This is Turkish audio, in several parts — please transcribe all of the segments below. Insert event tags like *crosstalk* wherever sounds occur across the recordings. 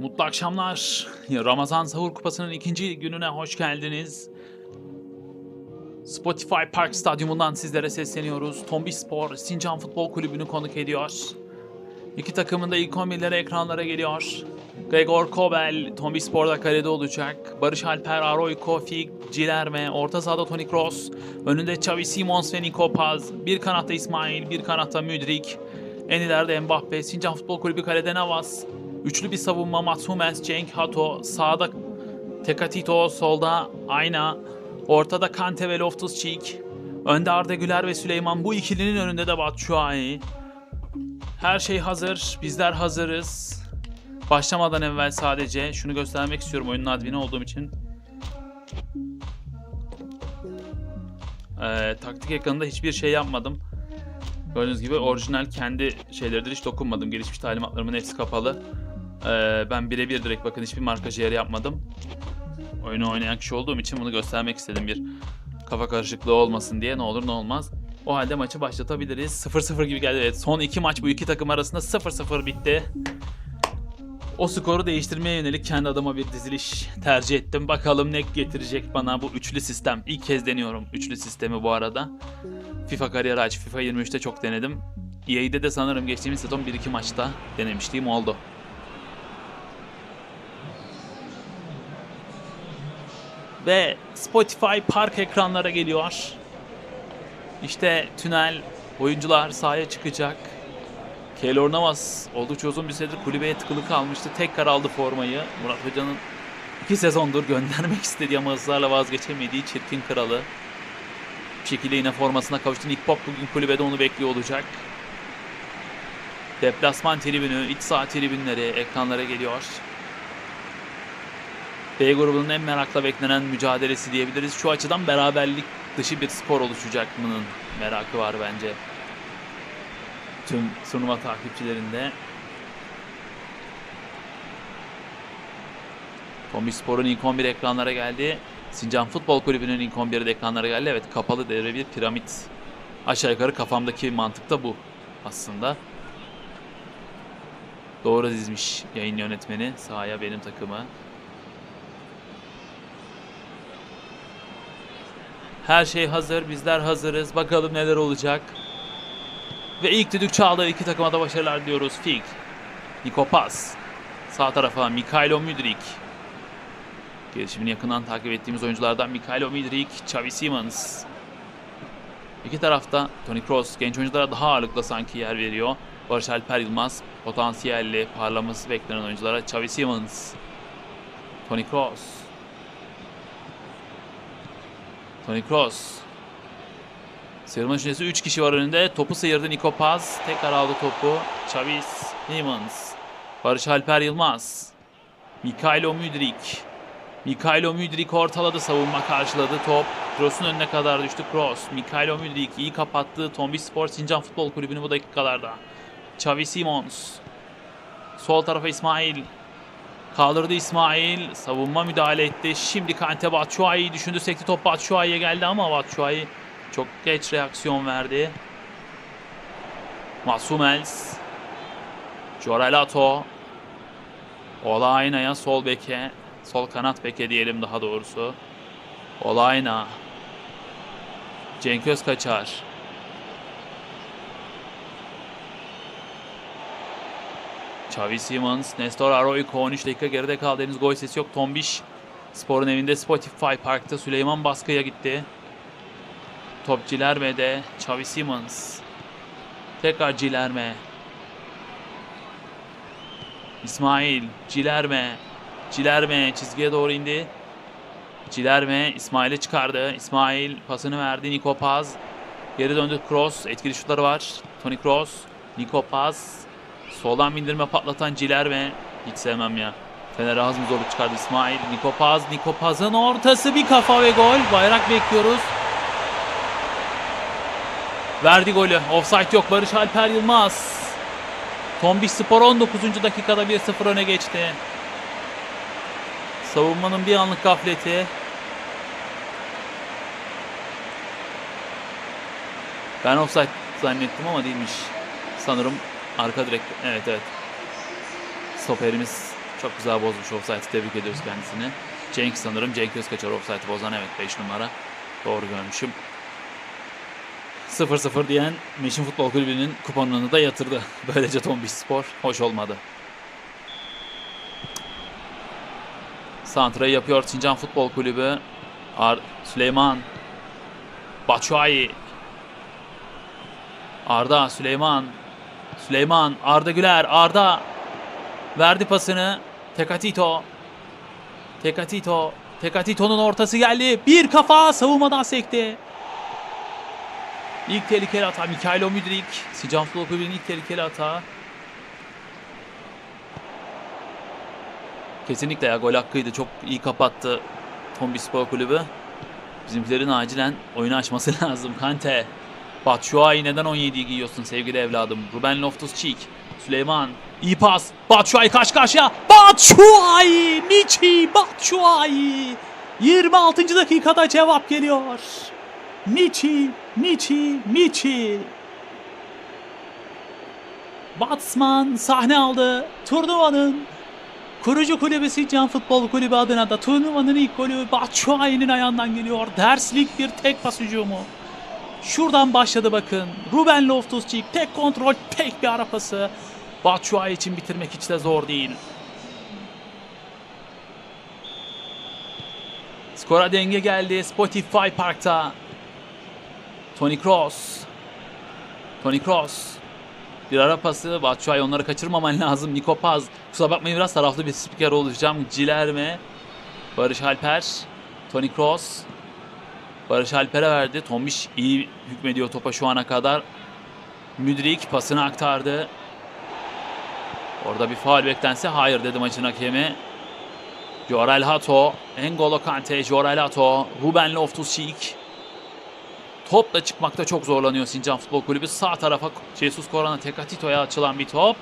Mutlu akşamlar. Ramazan Sahur Kupası'nın ikinci gününe hoş geldiniz. Spotify Park Stadyumundan sizlere sesleniyoruz. Tombi Spor, Sincan Futbol Kulübü'nü konuk ediyor. İki takımın da ilk 11'leri ekranlara geliyor. Gregor Kobel, Tombi Spor'da kalede olacak. Barış Alper, Aroy Kofik, Cilerme, orta sahada Toni Kroos. Önünde Xavi Simons ve Nico Paz. Bir kanatta İsmail, bir kanatta Müdrik. En ileride Mbappe, Sincan Futbol Kulübü kalede Navas. Üçlü bir savunma Mats Hummels, Cenk Hato. Sağda Tekatito, solda Ayna. Ortada Kante ve Loftus-Cheek. Önde Arda Güler ve Süleyman. Bu ikilinin önünde de Batshuayi. Her şey hazır. Bizler hazırız. Başlamadan evvel sadece şunu göstermek istiyorum oyunun admini olduğum için. Ee, taktik ekranında hiçbir şey yapmadım. Gördüğünüz gibi orijinal kendi şeyleridir hiç dokunmadım. Gelişmiş talimatlarımın hepsi kapalı. Ee, ben birebir direkt bakın hiçbir markaj yeri yapmadım. Oyunu oynayan kişi olduğum için bunu göstermek istedim bir kafa karışıklığı olmasın diye ne olur ne olmaz. O halde maçı başlatabiliriz. 0-0 gibi geldi. Evet, son iki maç bu iki takım arasında 0-0 bitti. O skoru değiştirmeye yönelik kendi adıma bir diziliş tercih ettim. Bakalım ne getirecek bana bu üçlü sistem. İlk kez deniyorum üçlü sistemi bu arada. FIFA kariyer aç. FIFA 23'te çok denedim. EA'de de sanırım geçtiğimiz sezon 1-2 maçta denemişliğim oldu. Ve Spotify Park ekranlara geliyor. İşte tünel, oyuncular sahaya çıkacak. Keylor Navas oldukça uzun bir süredir kulübeye tıkılı kalmıştı. Tekrar aldı formayı. Murat Hoca'nın iki sezondur göndermek istediği ama ısrarla vazgeçemediği çirkin kralı. Bir şekilde yine formasına kavuştu. Nick Pop bugün kulübede onu bekliyor olacak. Deplasman tribünü, iç saha tribünleri ekranlara geliyor. B grubunun en merakla beklenen mücadelesi diyebiliriz. Şu açıdan beraberlik dışı bir skor oluşacak mı'nın merakı var bence. Tüm turnuva takipçilerinde. Kombi Spor'un ilk 11 ekranlara geldi. Sincan Futbol Kulübü'nün ilk 11'i de ekranlara geldi. Evet kapalı devre bir piramit. Aşağı yukarı kafamdaki mantık da bu aslında. Doğru dizmiş yayın yönetmeni sahaya benim takımı. Her şey hazır, bizler hazırız. Bakalım neler olacak. Ve ilk düdük çaldı. İki takıma da başarılar diyoruz. Fig, Niko Pas. Sağ tarafa Mikhailo Müdrik. Gelişimini yakından takip ettiğimiz oyunculardan Mikhailo Müdrik, Xavi Simons. İki tarafta Toni Kroos genç oyunculara daha ağırlıkla sanki yer veriyor. Barış Alper Yılmaz potansiyelli parlaması beklenen oyunculara Xavi Simons. Toni Kroos. Toni Kroos. Sıyrılma düşüncesi 3 kişi var önünde. Topu sıyırdı Niko Paz. Tekrar aldı topu. Xavi Simons. Barış Alper Yılmaz. Mikhailo Müdrik. Mikhailo Müdrik ortaladı. Savunma karşıladı. Top Kroos'un önüne kadar düştü. Kroos. Mikhailo Müdrik iyi kapattı. Tombi Spor Sincan Futbol Kulübü'nü bu dakikalarda. Xavi Simons. Sol tarafa İsmail. Kaldırdı İsmail. Savunma müdahale etti. Şimdi Kante Batshuayi'yi düşündü. Sekti top Batshuayi'ye geldi ama Batshuayi çok geç reaksiyon verdi. Masumels. Jorelato. Olayna'ya sol beke. Sol kanat beke diyelim daha doğrusu. Olayna. Cenk Özkaçar. Xavi Simons, Nestor Arroyo 13 dakika geride kaldı. Henüz gol sesi yok. Tombiş Spor'un evinde Spotify Park'ta Süleyman baskıya gitti. Top Cilerme'de. Xavi Simons. Tekrar Cilerme. İsmail. Cilerme. Cilerme çizgiye doğru indi. Cilerme İsmail'e çıkardı. İsmail pasını verdi. Niko Paz. Geri döndü. Cross. Etkili şutları var. Toni Kroos. Niko Paz. Soldan bindirme patlatan Cilerme. Hiç sevmem ya. Fener az mı zorluk çıkardı İsmail. Niko Paz. Niko Paz'ın ortası bir kafa ve gol. Bayrak bekliyoruz. Verdi golü. Offside yok. Barış Alper Yılmaz. Tombiş Spor 19. dakikada 1-0 öne geçti. Savunmanın bir anlık gafleti. Ben offside zannettim ama değilmiş. Sanırım arka direkt. Evet evet. Stoperimiz Çok güzel bozmuş offside'ı tebrik ediyoruz kendisini. Cenk sanırım. Cenk Özkaçar offside'ı bozan evet 5 numara. Doğru görmüşüm. 0-0 diyen Meşin Futbol Kulübü'nün kuponunu da yatırdı. *laughs* Böylece Tombiş Spor hoş olmadı. Santra'yı yapıyor Sincan Futbol Kulübü. Ar Süleyman. Batshuayi. Arda, Süleyman. Süleyman, Arda Güler, Arda. Verdi pasını. Tekatito. Tekatito. Tekatito'nun ortası geldi. Bir kafa savunmadan sekti. İlk tehlikeli hata Mikhailo Müdrik. Futbol Kulübü'nün ilk tehlikeli hata. Kesinlikle ya gol hakkıydı. Çok iyi kapattı Tombi Spor Kulübü. Bizimkilerin acilen oyunu açması *laughs* lazım. Kante. Batshuayi neden 17'yi giyiyorsun sevgili evladım? Ruben Loftus-Cheek. Süleyman. iyi pas. Batshuayi karşı karşıya. Batshuayi. Michi Batshuayi. 26. dakikada cevap geliyor. Michi, Michi, Michi. Batsman sahne aldı. Turnuvanın Kurucu kulübü Sincan Futbol Kulübü adına da turnuvanın ilk golü Batshuayi'nin ayağından geliyor. Derslik bir tek pas hücumu. Şuradan başladı bakın. Ruben Loftus-Cheek tek kontrol, tek bir ara pası. Batshuayi için bitirmek hiç de zor değil. Skora denge geldi Spotify Park'ta. Tony Kroos. Tony Kroos. Bir ara pası. Batshuayi onları kaçırmaman lazım. Niko Paz. Kusura bakmayın biraz taraflı bir spiker olacağım. Cilerme. Barış Alper. Tony Kroos. Barış Alper'e verdi. Tombiş iyi hükmediyor topa şu ana kadar. Müdrik pasını aktardı. Orada bir faul beklense hayır dedi maçın hakemi. Jorel Hato, N'Golo Kante, Jorel Hato, Ruben Loftus-Cheek. Topla çıkmakta çok zorlanıyor Sincan Futbol Kulübü. Sağ tarafa Jesus Korana Tekatito'ya açılan bir top.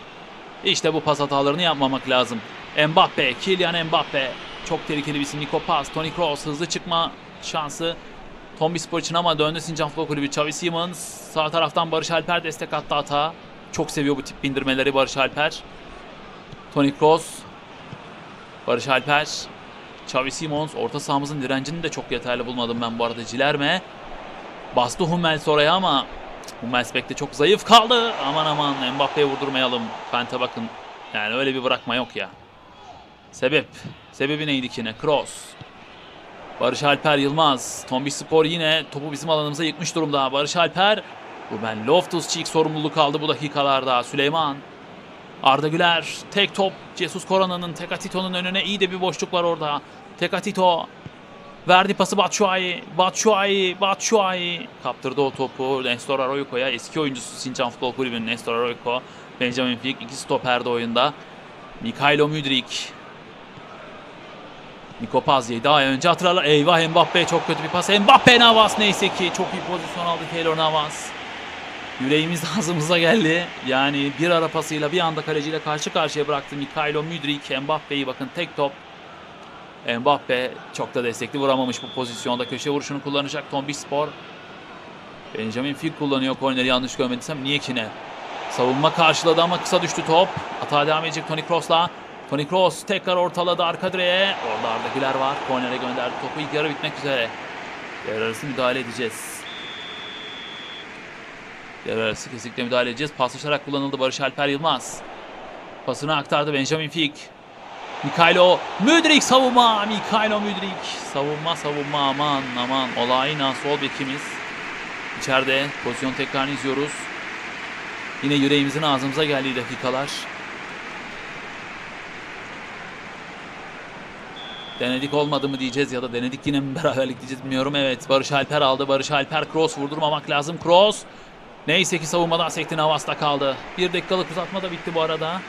İşte bu pas hatalarını yapmamak lazım. Mbappe, Kylian Mbappe. Çok tehlikeli bir isim. Nico Paz, Toni Kroos hızlı çıkma şansı. Tombi Spor için ama döndü Sincan Futbol Kulübü. Xavi Simons sağ taraftan Barış Alper destek attı hata. Çok seviyor bu tip bindirmeleri Barış Alper. Toni Kroos. Barış Alper. Xavi Simons orta sahamızın direncini de çok yeterli bulmadım ben bu arada. Cilerme. Bastı Hummels oraya ama Hummels bekte çok zayıf kaldı. Aman aman Mbappe'ye vurdurmayalım. Kante bakın. Yani öyle bir bırakma yok ya. Sebep. Sebebi neydi ki ne? Kroos. Barış Alper Yılmaz. Tombi Spor yine topu bizim alanımıza yıkmış durumda. Barış Alper. Ruben Loftus-Cheek sorumluluk aldı bu dakikalarda. Süleyman. Arda Güler. Tek top. Jesus Korana'nın Tekatito'nun önüne iyi de bir boşluk var orada. Tekatito. Verdi pası Batshuayi. Batshuayi. Batshuayi. Kaptırdı o topu Nestor Arroyo'ya. Eski oyuncusu Sincan Futbol Kulübü'nün Nestor Arroyo. Benjamin Flick. iki stoperde oyunda. Mikhailo Müdrik. Niko Paz yedi ay önce hatırlarlar. Eyvah Mbappe çok kötü bir pas. Mbappe Navas neyse ki çok iyi pozisyon aldı Keylor Navas. Yüreğimiz *laughs* ağzımıza geldi. Yani bir ara pasıyla bir anda kaleciyle karşı karşıya bıraktı Mikhailo Müdrik. Mbappe'yi bakın tek top. Mbappe çok da destekli vuramamış bu pozisyonda. Köşe vuruşunu kullanacak Tombiş Spor. Benjamin Fig kullanıyor korneri yanlış görmediysem. Niye ki ne? Savunma karşıladı ama kısa düştü top. Hata devam edecek Toni Kroos'la. Toni Kroos tekrar ortaladı arka direğe. Orada Arda var. Kornere gönderdi topu. İlk yarı bitmek üzere. Devre arası müdahale edeceğiz. Devre arası kesinlikle müdahale edeceğiz. Paslaşarak kullanıldı Barış Alper Yılmaz. Pasını aktardı Benjamin Fig. Mikhailo Müdrik savunma. Mikhailo Müdrik. Savunma savunma aman aman. Olayına sol bekimiz. İçeride pozisyon tekrarını izliyoruz. Yine yüreğimizin ağzımıza geldiği dakikalar. Denedik olmadı mı diyeceğiz ya da denedik yine mi beraberlik diyeceğiz bilmiyorum. Evet Barış Alper aldı. Barış Alper cross vurdurmamak lazım. Cross. Neyse ki savunmadan sekti Navas'ta kaldı. Bir dakikalık uzatma da bitti bu arada.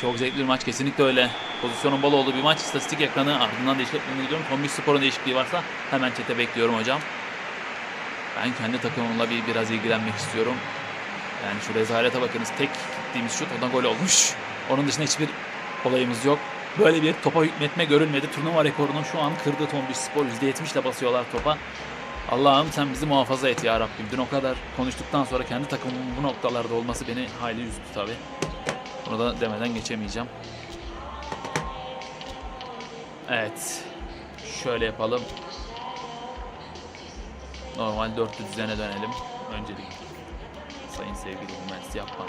Çok zevkli bir maç kesinlikle öyle. Pozisyonun bol olduğu bir maç. İstatistik ekranı ardından değişikliklerine gidiyorum. Tombiş Spor'un değişikliği varsa hemen çete bekliyorum hocam. Ben kendi takımımla bir biraz ilgilenmek istiyorum. Yani şu rezalete bakınız. Tek gittiğimiz şut o gol olmuş. Onun dışında hiçbir olayımız yok. Böyle bir topa hükmetme görülmedi. Turnuva rekorunu şu an kırdı Tombiş Spor. %70 ile basıyorlar topa. Allah'ım sen bizi muhafaza et ya Rabbim. Dün o kadar konuştuktan sonra kendi takımımın bu noktalarda olması beni hayli üzdü tabii. Bunu da demeden geçemeyeceğim. Evet. Şöyle yapalım. Normal 400 düzene dönelim. Öncelik. Sayın sevgili Hummels yapma.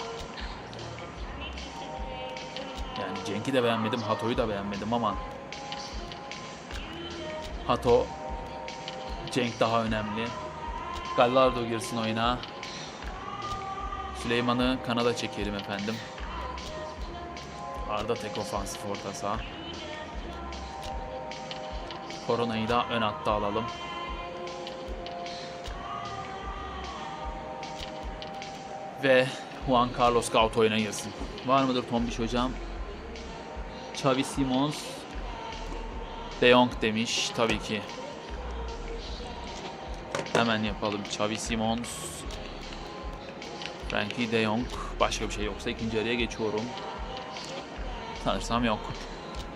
Yani Cenk'i de beğenmedim, Hato'yu da beğenmedim ama Hato Cenk daha önemli. Gallardo girsin oyuna. Süleyman'ı kanada çekelim efendim. Arda tek ofansif orta saha. Koronayı da ön hatta alalım. Ve Juan Carlos Gauto oyuna. Var mıdır Tombiş hocam? Xavi Simons De Jong demiş tabii ki. Hemen yapalım. Xavi Simons Frankie De Jong başka bir şey yoksa ikinci yarıya geçiyorum. Sanırsam yok.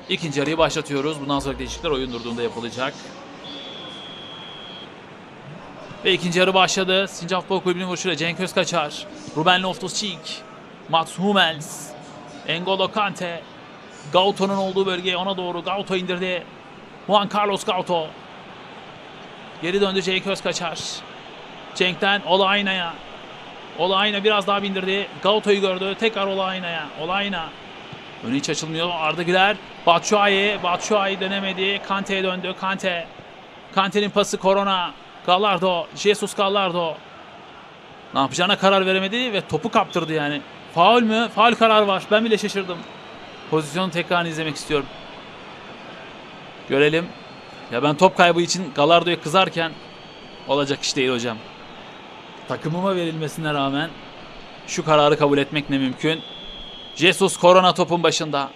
İkinci yarıyı başlatıyoruz. Bundan sonraki değişiklikler oyun durduğunda yapılacak. Ve ikinci yarı başladı. Sincan Futbol Kulübü'nün vuruşuyla Cenk Özkaçar, Ruben Loftus-Cheek, Mats Hummels, N'Golo Kante, Gauto'nun olduğu bölgeye ona doğru Gauto indirdi. Juan Carlos Gauto. Geri döndü Cenk Özkaçar. Cenk'ten Olayna'ya. Olayna biraz daha bindirdi. Gauto'yu gördü. Tekrar Olayna'ya. Olayna. Önü hiç açılmıyor. Arda Güler. Batshuayi. Batshuayi dönemedi. Kante'ye döndü. Kante. Kante'nin pası Corona. Gallardo. Jesus Gallardo. Ne yapacağına karar veremedi ve topu kaptırdı yani. Faul mü? Faul karar var. Ben bile şaşırdım. Pozisyonu tekrar izlemek istiyorum. Görelim. Ya ben top kaybı için Gallardo'ya kızarken olacak iş değil hocam. Takımıma verilmesine rağmen şu kararı kabul etmek ne mümkün. Jesus Corona topun başında.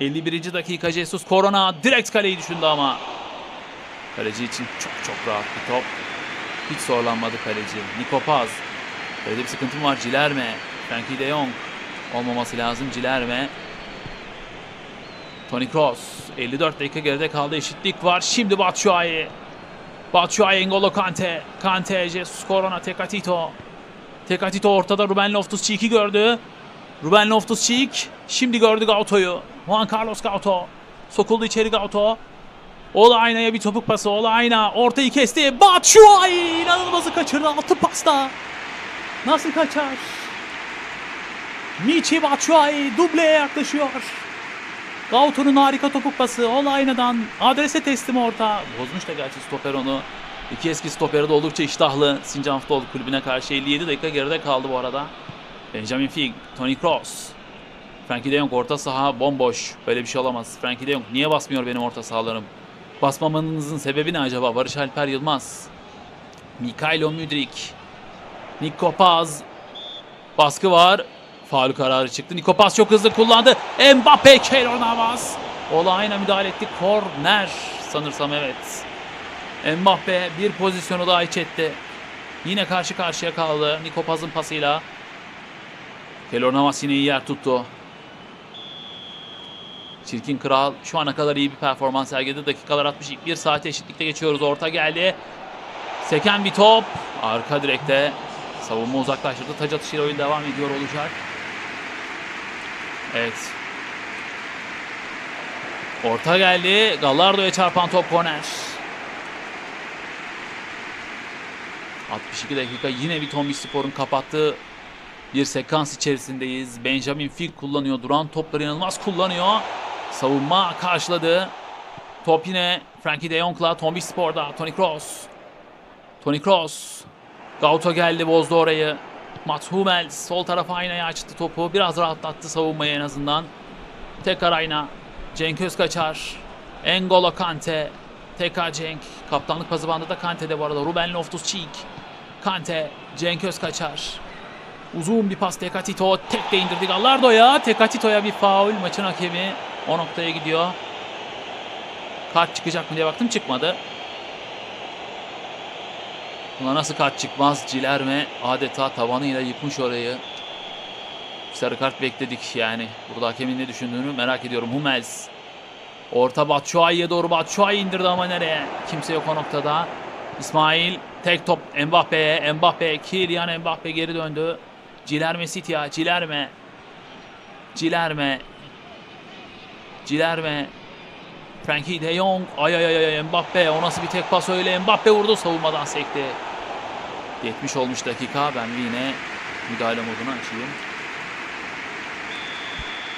51. dakika Jesus Corona direkt kaleyi düşündü ama. Kaleci için çok çok rahat bir top. Hiç zorlanmadı kaleci. Nico Paz. Böyle bir sıkıntım var. Cilerme. Frankie de Jong. Olmaması lazım. Cilerme. Toni Kroos. 54 dakika geride kaldı. Eşitlik var. Şimdi Batshuayi. Batshuayi N'Golo Kante. Kante. Jesus Corona. Tekatito. Tekatito ortada. Ruben Loftus-Cheek'i gördü. Ruben Loftus-Cheek. Şimdi gördü Gauto'yu. Juan Carlos Gauto. Sokuldu içeri Gauto. Ola aynaya bir topuk pası. Ola ayna. Ortayı kesti. Batshuayi. İnanılmazı kaçırdı. Altı pasta. Nasıl kaçar? Michi Batshuayi dubleye yaklaşıyor. Gauto'nun harika topuk pası. Ola aynadan adrese teslim orta. Bozmuş da gerçi stoper onu. İki eski stoperi de oldukça iştahlı. Sincan Futbol Kulübü'ne karşı 57 dakika geride kaldı bu arada. Benjamin Fig, Toni Kroos. Frankie de Jong orta saha bomboş. Böyle bir şey olamaz. Frankie de Jong niye basmıyor benim orta sahalarım? Basmamanızın sebebi ne acaba? Barış Alper Yılmaz. Mikhailo Müdrik. Niko Paz. Baskı var. Faul kararı çıktı. Niko Paz çok hızlı kullandı. Mbappe Keylor Navas. Olayına müdahale etti. Korner sanırsam evet. Mbappe bir pozisyonu daha iç etti. Yine karşı karşıya kaldı. Niko Paz'ın pasıyla. Keylor Navas yine iyi yer tuttu. Çirkin Kral şu ana kadar iyi bir performans sergiledi. Dakikalar 60 ilk bir saate eşitlikte geçiyoruz. Orta geldi. Seken bir top. Arka direkte savunma uzaklaştırdı. Taç atışıyla oyun devam ediyor olacak. Evet. Orta geldi. Gallardo'ya çarpan top korner. 62 dakika yine bir Tommy Spor'un kapattığı bir sekans içerisindeyiz. Benjamin Fig kullanıyor. Duran topları inanılmaz kullanıyor. Savunma karşıladı. Top yine Frankie de Jong'la Tommy Spor'da. Toni Kroos. Toni Kroos. Gauto geldi bozdu orayı. Mats Hummels sol tarafa aynaya açtı topu. Biraz rahatlattı savunmayı en azından. Tekrar ayna. Cenk Özkaçar. N'Golo Kante. Tekrar Cenk. Kaptanlık pası bandında Kante'de bu arada. Ruben Loftus-Cheek. Kante. Cenk Özkaçar. Uzun bir pas Tekatito. Tek de indirdi Gallardo'ya. Tekatito'ya bir faul. Maçın hakemi o noktaya gidiyor. Kart çıkacak mı diye baktım çıkmadı. Buna nasıl kart çıkmaz? Cilerme adeta tavanıyla yıkmış orayı. Sarı kart bekledik yani. Burada hakemin ne düşündüğünü merak ediyorum. Hummels. Orta Batshuayi'ye doğru Batshuayi indirdi ama nereye? Kimse yok o noktada. İsmail tek top Mbappe'ye. Mbappe, Kylian Mbappe geri döndü. Cilerme Sitya, Cilerme. Cilerme. Cilerme. Frankie de Jong. Ay ay ay ay Mbappe. O nasıl bir tek pas öyle. Mbappe vurdu savunmadan sekti. 70 olmuş dakika. Ben yine müdahale modunu açayım.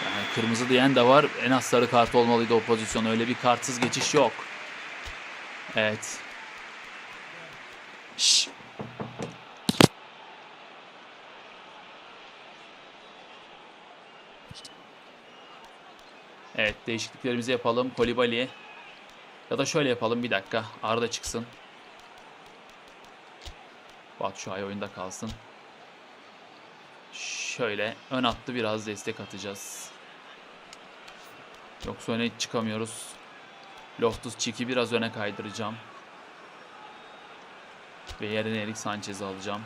Yani kırmızı diyen de var. En az sarı kart olmalıydı o pozisyon. Öyle bir kartsız geçiş yok. Evet. Şşş. Evet değişikliklerimizi yapalım. Kolibali. Ya da şöyle yapalım bir dakika. Arda çıksın. Batshuayi oyunda kalsın. Şöyle ön attı biraz destek atacağız. Yoksa öne hiç çıkamıyoruz. Loftus Cheek'i biraz öne kaydıracağım. Ve yerine Erik Sanchez'i alacağım.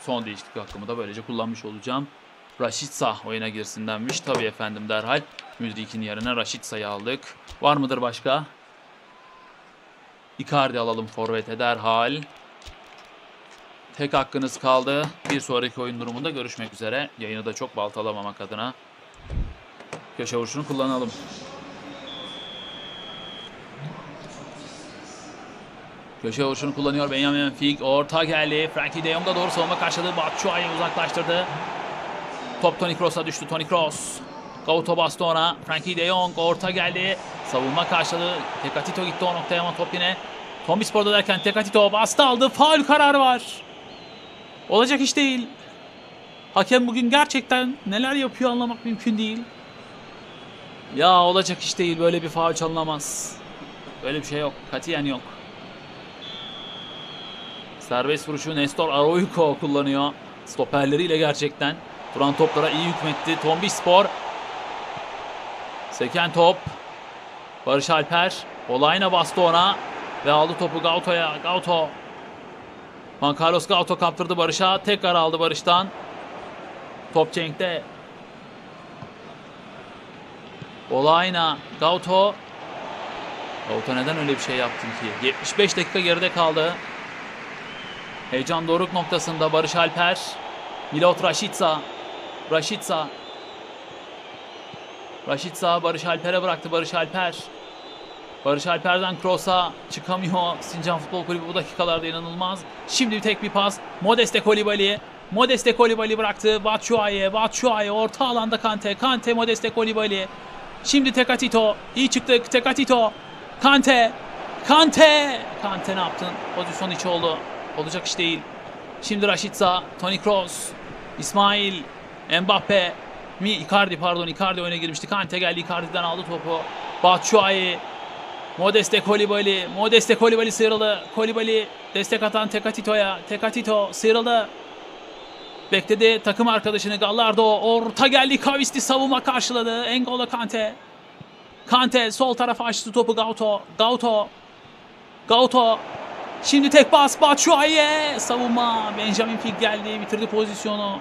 Son değişiklik hakkımı da böylece kullanmış olacağım. Rashica oyuna girsin denmiş. Tabii efendim derhal. Müdrik'in yerine Rashica'yı aldık. Var mıdır başka? Icardi alalım forvete derhal. Tek hakkınız kaldı. Bir sonraki oyun durumunda görüşmek üzere. Yayını da çok baltalamamak adına. Köşe vuruşunu kullanalım. Köşe vuruşunu kullanıyor Benjamin Fig. Orta geldi. Frankie de Jong'a doğru savunma karşıladı. Batshuayi uzaklaştırdı. Top Toni Kroos'a düştü. Toni Kroos. Gauto bastı ona. Frankie de Jong orta geldi. Savunma karşıladı. Tekatito gitti o noktaya ama top yine. Tombi Spor'da derken Tekatito bastı aldı. Faul kararı var. Olacak iş değil. Hakem bugün gerçekten neler yapıyor anlamak mümkün değil. Ya olacak iş değil. Böyle bir faul çalınamaz. Böyle bir şey yok. Katiyen yok. Serbest vuruşu Nestor Araujo kullanıyor. Stoperleriyle gerçekten. Duran toplara iyi hükmetti. Tombi Spor. Seken top. Barış Alper. Olayna bastı ona. Ve aldı topu Gauto'ya. Gauto. Juan Carlos Gauto kaptırdı Barış'a. Tekrar aldı Barış'tan. Top Cenk'te. Olayna. Gauto. Gauto neden öyle bir şey yaptın ki? 75 dakika geride kaldı. Heyecan doruk noktasında Barış Alper. Milot Rashica. Rashica. Rashica Barış Alper'e bıraktı Barış Alper. Barış Alper'den Kroos'a çıkamıyor. Sincan Futbol Kulübü bu dakikalarda inanılmaz. Şimdi tek bir pas. Modeste Kolibali. Modeste Kolibali bıraktı. Batshuayi. Batshuayi orta alanda Kante. Kante Modeste Kolibali. Şimdi Tekatito. İyi çıktık. Tekatito. Kante. Kante. Kante ne yaptın? Pozisyon içi oldu. Olacak iş değil. Şimdi Rashica. Toni Kroos. İsmail. Mbappe. Mi Icardi pardon Icardi öne girmişti. Kante geldi Icardi'den aldı topu. Batshuayi. Modeste Kolibali. Modeste Kolibali sıyrıldı. Kolibali destek atan Tekatito'ya. Tekatito sıyrıldı. Bekledi takım arkadaşını Gallardo. Orta geldi Kavisti savunma karşıladı. Engolo Kante. Kante sol tarafa açtı topu Gauto. Gauto. Gauto. Şimdi tek pas Batshuayi. Savunma. Benjamin Fig geldi. Bitirdi pozisyonu.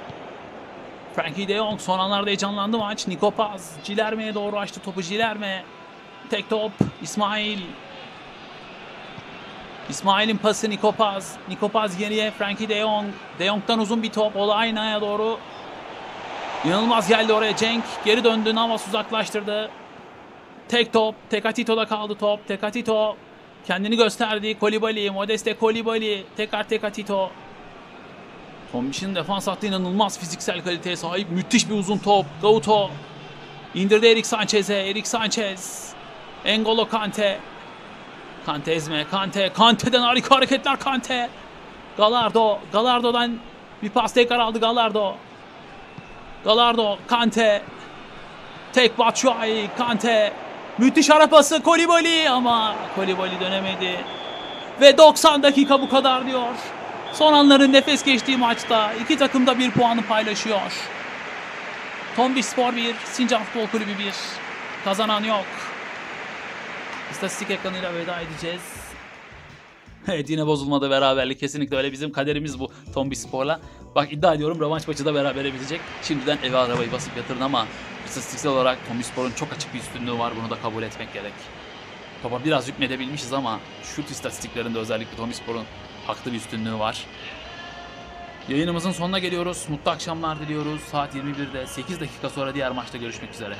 Frankie de Jong son anlarda heyecanlandı maç. Niko Paz. Cilerme'ye doğru açtı topu Cilerme. Tek top. İsmail. İsmail'in pası Niko Paz. Niko Paz geriye Frankie de Jong. De Jong'dan uzun bir top. Olayna'ya doğru. İnanılmaz geldi oraya Cenk. Geri döndü. Navas uzaklaştırdı. Tek top. Tekatito'da kaldı top. Tekatito kendini gösterdi. Kolibali. Modeste Kolibali. Tekrar Tekatito. Tombiş'in defans hattı inanılmaz fiziksel kaliteye sahip. Müthiş bir uzun top. Gauto. İndirdi Erik Sanchez'e. Erik Sanchez. Engolo Kante. Kante ezme. Kante. Kante'den harika hareketler Kante. Galardo. Galardo'dan bir pas tekrar aldı Galardo. Galardo. Kante. Tek Batshuayi. Kante. Müthiş ara pası Kolibali ama Kolibali dönemedi. Ve 90 dakika bu kadar diyor. Son anların nefes geçtiği maçta iki takım da bir puanı paylaşıyor. Tombiş Spor 1, Sincan Futbol Kulübü 1. Kazanan yok. İstatistik ekranıyla veda edeceğiz. Evet yine bozulmadı beraberlik. Kesinlikle öyle bizim kaderimiz bu Tombiş Spor'la. Bak iddia ediyorum rövanş maçı da berabere bitecek. Şimdiden eve arabayı basıp yatırın ama istatistiksel olarak Tombiş Spor'un çok açık bir üstünlüğü var. Bunu da kabul etmek gerek. Topa biraz hükmedebilmişiz ama şut istatistiklerinde özellikle Tombiş Spor'un haklı bir üstünlüğü var. Yayınımızın sonuna geliyoruz. Mutlu akşamlar diliyoruz. Saat 21'de 8 dakika sonra diğer maçta görüşmek üzere.